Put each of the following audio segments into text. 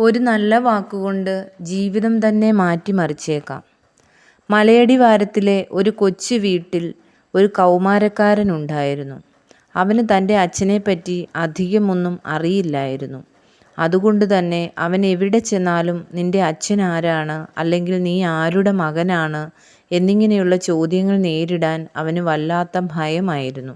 ഒരു നല്ല വാക്കുകൊണ്ട് ജീവിതം തന്നെ മാറ്റിമറിച്ചേക്കാം. മലയടിവാരത്തിലെ ഒരു കൊച്ചു വീട്ടിൽ ഒരു കൗമാരക്കാരനുണ്ടായിരുന്നു അവന് തന്റെ അച്ഛനെപ്പറ്റി അധികമൊന്നും അറിയില്ലായിരുന്നു. അതുകൊണ്ട് തന്നെ അവൻ എവിടെ ചെന്നാലും നിന്റെ അച്ഛൻ ആരാണ്? അല്ലെങ്കിൽ നീ ആരുടെ മകനാണ്? എന്നിങ്ങനെയുള്ള ചോദ്യങ്ങൾ നേരിടാൻ അവന് വല്ലാത്ത ഭയമായിരുന്നു.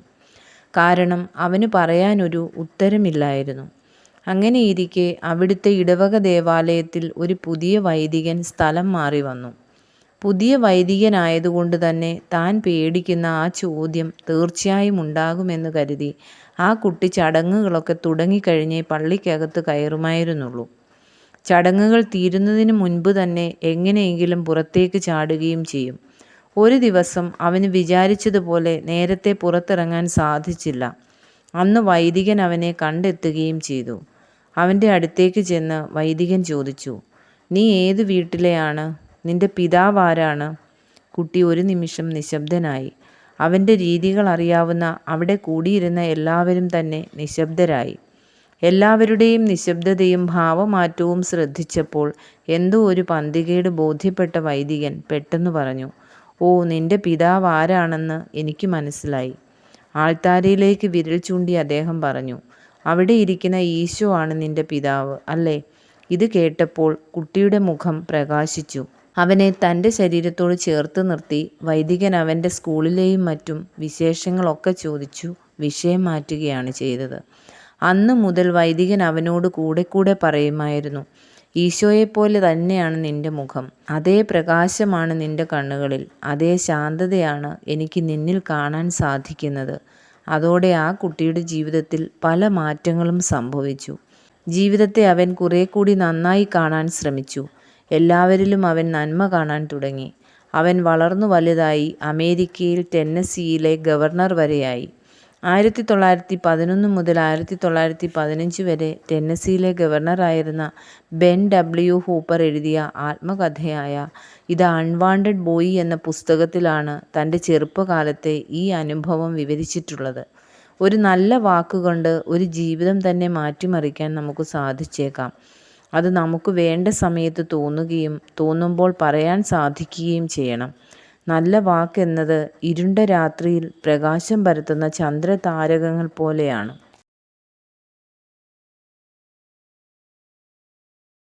കാരണം അവന് പറയാനൊരു ഉത്തരമില്ലായിരുന്നു. അങ്ങനെയിരിക്കെ അവിടുത്തെ ഇടവക ദേവാലയത്തിൽ ഒരു പുതിയ വൈദികൻ സ്ഥലം മാറി വന്നു പുതിയ വൈദികനായതുകൊണ്ട് തന്നെ താൻ പേടിക്കുന്ന ആ ചോദ്യം തീർച്ചയായും ഉണ്ടാകുമെന്ന് കരുതി ആ കുട്ടി ചടങ്ങുകളൊക്കെ തുടങ്ങിക്കഴിഞ്ഞേ പള്ളിക്കകത്ത് കയറുമായിരുന്നുള്ളൂ. ചടങ്ങുകൾ തീരുന്നതിന് മുൻപ് തന്നെ എങ്ങനെയെങ്കിലും പുറത്തേക്ക് ചാടുകയും ചെയ്യും. ഒരു ദിവസം അവന് വിചാരിച്ചതുപോലെ നേരത്തെ പുറത്തിറങ്ങാൻ സാധിച്ചില്ല. അന്ന് വൈദികൻ അവനെ കണ്ടെത്തുകയും ചെയ്തു. അവന്റെ അടുത്തേക്ക് ചെന്ന് വൈദികൻ ചോദിച്ചു നീ ഏത് വീട്ടിലെയാണ്? നിന്റെ പിതാവ് ആരാണ്? കുട്ടി ഒരു നിമിഷം നിശബ്ദനായി. അവന്റെ രീതികൾ അറിയാവുന്ന അവിടെ കൂടിയിരുന്ന എല്ലാവരും തന്നെ നിശബ്ദരായി. എല്ലാവരുടെയും നിശബ്ദതയും ഭാവമാറ്റവും ശ്രദ്ധിച്ചപ്പോൾ എന്തോ ഒരു പന്തികേട് ബോധ്യപ്പെട്ട വൈദികൻ പെട്ടെന്ന് പറഞ്ഞു ഓ നിന്റെ പിതാവ് ആരാണെന്ന് എനിക്ക് മനസ്സിലായി. ആൾത്താരയിലേക്ക് വിരൽ ചൂണ്ടി അദ്ദേഹം പറഞ്ഞു അവിടെ ഇരിക്കുന്ന ഈശോ ആണ് നിന്റെ പിതാവ് അല്ലേ? ഇത് കേട്ടപ്പോൾ കുട്ടിയുടെ മുഖം പ്രകാശിച്ചു. അവനെ തന്റെ ശരീരത്തോട് ചേർത്ത് നിർത്തി. വൈദികൻ അവന്റെ സ്കൂളിലെയും മറ്റും വിശേഷങ്ങളൊക്കെ ചോദിച്ചു. വിഷയം മാറ്റുകയാണ് ചെയ്തത്. അന്ന് മുതൽ വൈദികൻ അവനോട് കൂടെ കൂടെ പറയുമായിരുന്നു ഈശോയെപ്പോലെ തന്നെയാണ് നിന്റെ മുഖം. അതേ പ്രകാശമാണ് നിന്റെ കണ്ണുകളിൽ. അതേ ശാന്തതയാണ് എനിക്ക് നിന്നിൽ കാണാൻ സാധിക്കുന്നത്. അതോടെ ആ കുട്ടിയുടെ ജീവിതത്തിൽ പല മാറ്റങ്ങളും സംഭവിച്ചു. ജീവിതത്തെ അവൻ കുറെ കൂടി നന്നായി കാണാൻ ശ്രമിച്ചു. എല്ലാവരിലും അവൻ നന്മ കാണാൻ തുടങ്ങി. അവൻ വളർന്നു വലുതായി അമേരിക്കയിൽ ടെന്നസിയിലെ ഗവർണർ വരെയായി. ആയിരത്തി തൊള്ളായിരത്തി പതിനൊന്ന് മുതൽ ആയിരത്തി തൊള്ളായിരത്തി പതിനഞ്ച് വരെ ടെന്നസിയിലെ ഗവർണറായിരുന്ന ബെൻ ഡബ്ല്യു ഹൂപ്പർ എഴുതിയ ആത്മകഥയായ ഇത് അൺവാണ്ടഡ് ബോയ് എന്ന പുസ്തകത്തിലാണ് തന്റെ ചെറുപ്പകാലത്തെ ഈ അനുഭവം വിവരിച്ചിട്ടുള്ളത്. ഒരു നല്ല വാക്കുകൊണ്ട് ഒരു ജീവിതം തന്നെ മാറ്റിമറിക്കാൻ നമുക്ക് സാധിച്ചേക്കാം. അത് നമുക്ക് വേണ്ട സമയത്ത് തോന്നുകയും തോന്നുമ്പോൾ പറയാൻ സാധിക്കുകയും ചെയ്യണം. നല്ല വാക്കെന്നത് ഇരുണ്ട രാത്രിയിൽ പ്രകാശം പരത്തുന്ന ചന്ദ്രതാരകങ്ങൾ പോലെയാണ്.